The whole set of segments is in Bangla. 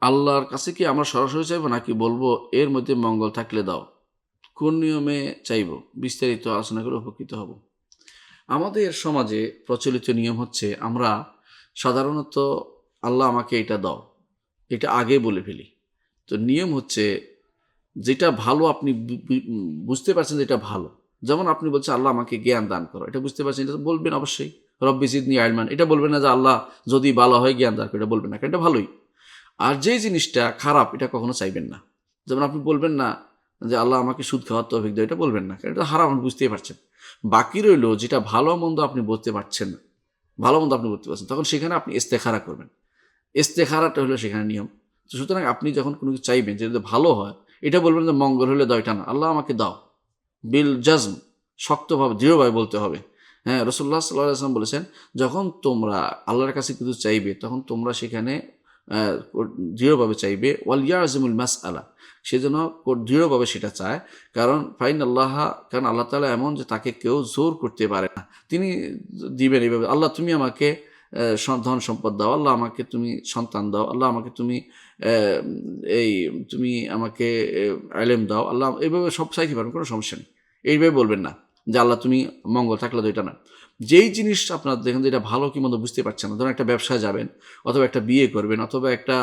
আল্লাহর কাছে কি আমরা সরাসরি চাইব, নাকি বলব, এর মধ্যে মঙ্গল থাকলে দাও কোন নিয়মে চাইব? বিস্তারিত আলোচনা করে উপকৃত হব। আমাদের সমাজে প্রচলিত নিয়ম হচ্ছে, আমরা সাধারণত আল্লাহ আমাকে এটা দাও, এটা আগে বলে ফেলি। তো নিয়ম হচ্ছে, যেটা ভালো আপনি বুঝতে পারছেন যে এটা ভালো। যেমন আপনি বলছেন, আল্লাহ আমাকে জ্ঞান দান করো এটা বুঝতে পারছেন? এটা বলবেন অবশ্যই। রব্বি সিদনি আইলমান। এটা বলবেন না যে, আল্লাহ যদি ভালো হয় জ্ঞান দান করে এটা বলবেন না এটা ভালোই। আর যে জিনিসটা খারাপ, এটা কখনো চাইবেন না। যেমন আপনি বলবেন না যে আল্লাহ আমাকে সুদ খাওয়ার তো অভিজ্ঞতা এটা বলবেন না, কারণ এটা হারাম, আপনি বুঝতেই পারছেন। বাকি রইল যেটা ভালো মন্দ আপনি বুঝতে পারছেন না, ভালো মন্দ আপনি বুঝতে পারছেন, তখন সেখানে আপনি ইস্তেখারা করবেন। ইস্তেখারাটা হলো সেখানে নিয়ম। তো সুতরাং আপনি যখন কোনো কিছু চাইবেন যে যদি ভালো হয়, এটা বলবেন যে মঙ্গল হলে দাও এটা না, আল্লাহ আমাকে দাও। বিল জাজম, শক্তভাবে, দৃঢ়ভাবে বলতে হবে। হ্যাঁ রসুল্লাহ সাল্লাহ আসলাম বলেছেন, যখন তোমরা আল্লাহর কাছে কিছু চাইবে, তখন তোমরা সেখানে দৃঢ়ভাবে চাইবে, ওয়াল ইয়াজমুল মাস আলা সেজন্য দৃঢ়ভাবে সেটা চায়। কারণ ফাইন আল্লাহ কারণ আল্লাহ তালা এমন যে তাকে কেউ জোর করতে পারে না। তিনি দিবেন এইভাবে, আল্লাহ তুমি আমাকে ধন সম্পদ দাও, আল্লাহ আমাকে তুমি সন্তান দাও, আল্লাহ আমাকে তুমি এই, তুমি আমাকে আলেম দাও, আল্লাহ এইভাবে সব চাইতে পারেন, কোনো সমস্যা নেই। এইভাবে বলবেন না। যে আল্লাহ তুমি মঙ্গল থাকলে তো এটা না। যেই জিনিস আপনার দেখেন যে এটা ভালো কি মন্দ বুঝতে পারছেন না। ধরুন একটা ব্যবসায় যাবেন, অথবা একটা বিয়ে করবেন, অথবা একটা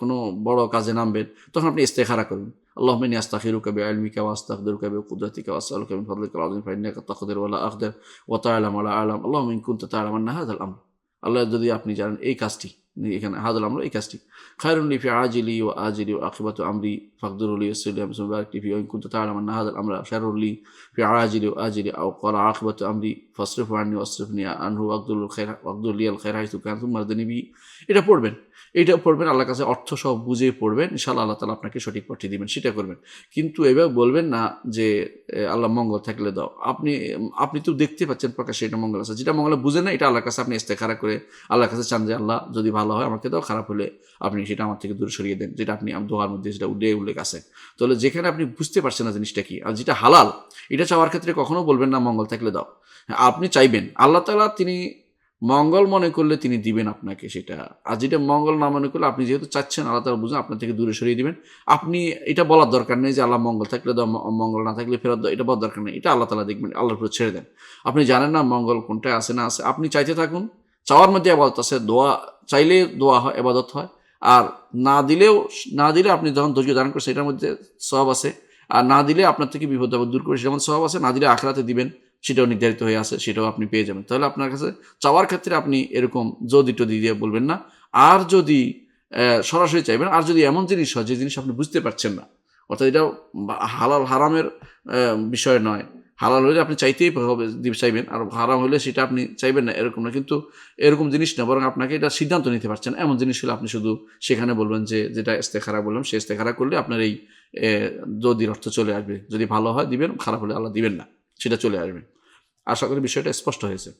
কোনো বড় কাজে নামবেন, তখন আপনি ইস্তেখারা করবেন আল্লাহ মিনি আস্তাখিরুকা বি আলমিকা ওয়া আস্তাকদিরুকা বি কুদরাতিকা ওয়া আসআলুকা মিন ফাদলিকা আল আযীম, ফাইন্নাকা তাকদির ওয়া লা আকদির ওয়া তা'লামু ওয়া লা আ'লাম। আল্লাহুম্মা ইন কুনতা তা'লামু আন্না হাযাল আমর। আল্লাহ যদি আপনি জানেন এই কাজটি এখানে হাদাল আমরা এই কাজটি। খায়রুন লি ফি আজিলি ওয়া আজিলি ওয়া আখিবাতু আমরি, ফাকদুরু লি ইয়াসসির লি আমরি বারিক লি ফি ইন কুনতা তা'লামু আন্না আমরা শাররুল ফি আজিলি ওয়া আজিলি আও ক্বালা আখিবাতু আমরি, ফাসরিফু আন্নি ওয়াসরিফনি আনহু ওয়াকদুল খায়র ওয়াকদুল লিয়াল খায়র হাইতু কানতুম মারদানি বি। এটা পড়বেন এটা পড়বেন আল্লাহ কাছে অর্থ সব বুঝে পড়বেন, ইনশাআল্লাহ আল্লাহ তালা আপনাকে সঠিক পাঠিয়ে দিবেন, সেটা করবেন। কিন্তু এবার বলবেন না যে আল্লাহ মঙ্গল থাকলে দাও। আপনি আপনি তো দেখতে পাচ্ছেন প্রকাশ্যে এটা মঙ্গল আছে, যেটা মঙ্গল বুঝে না, এটা আল্লাহর কাছে আপনি ইস্তেখারা করে, আল্লাহর কাছে চান যে আল্লাহ যদি ভালো হয় আমাকে দাও খারাপ হলে আপনি সেটা আমার থেকে দূরে সরিয়ে দেন যেটা আপনি দোয়ার মধ্যে সেটা উল্লেখ উল্লেখ আছে। তাহলে যেখানে আপনি বুঝতে পারছেন না জিনিসটা কি আর যেটা হালাল এটা চাওয়ার ক্ষেত্রে কখনো বলবেন না মঙ্গল থাকলে দাও। হ্যাঁ, আপনি চাইবেন আল্লাহ তালা তিনি মঙ্গল মনে করলে তিনি দিবেন আপনাকে সেটা। আর যেটা মঙ্গল না মনে করলে আপনি যেহেতু চাচ্ছেন আল্লাহ তালা বুঝুন আপনার থেকে দূরে সরিয়ে দিবেন। আপনি এটা বলার দরকার নেই যে আল্লাহ মঙ্গল থাকলে দাও মঙ্গল না থাকলে ফেরত দাও এটা বলার দরকার নেই। এটা আল্লাহ তালা দেখবেন আল্লাহর উপর ছেড়ে দেন। আপনি জানেন না মঙ্গল কোনটা আছে না আছে আপনি চাইতে থাকুন চাওয়ার মধ্যে আবার আছে দোয়া চাইলে দোয়া হয় আবাদত হয়। আর না দিলেও, না দিলে আপনি যখন ধৈর্য ধারণ করেন সেটার মধ্যে সব আছে। আর না দিলে আপনার থেকে বিপদ আপদ দূর করে মধ্যে সব আছে, না দিলে আখরাতে দিবেন, সেটাও নির্ধারিত হয়ে আছে, সেটাও আপনি পেয়ে যাবেন। তাহলে আপনার কাছে চাওয়ার ক্ষেত্রে আপনি এরকম যদি টদি দিয়ে বলবেন না। আর যদি সরাসরি চাইবেন, আর যদি এমন জিনিস হয় যে জিনিস আপনি বুঝতে পারছেন না, অর্থাৎ এটা হালাল, হারামের বিষয় নয়। হালাল হলে আপনি চাইতেই হবে চাইবেন। আর হারাম হলে সেটা আপনি চাইবেন না, এরকম না। কিন্তু এরকম জিনিস না, বরং আপনাকে এটা সিদ্ধান্ত নিতে পারছেন। এমন জিনিস হলে আপনি শুধু সেখানে বলবেন যে, যেটা ইস্তেখারা বললাম সে ইস্তেখারা করলে আপনার এই যদির অর্থ চলে আসবে। যদি ভালো হয় দিবেন, খারাপ হলে আল্লাহ দিবেন না, সেটা চলে আসবে। আশা করি বিষয়টা স্পষ্ট হয়েছে।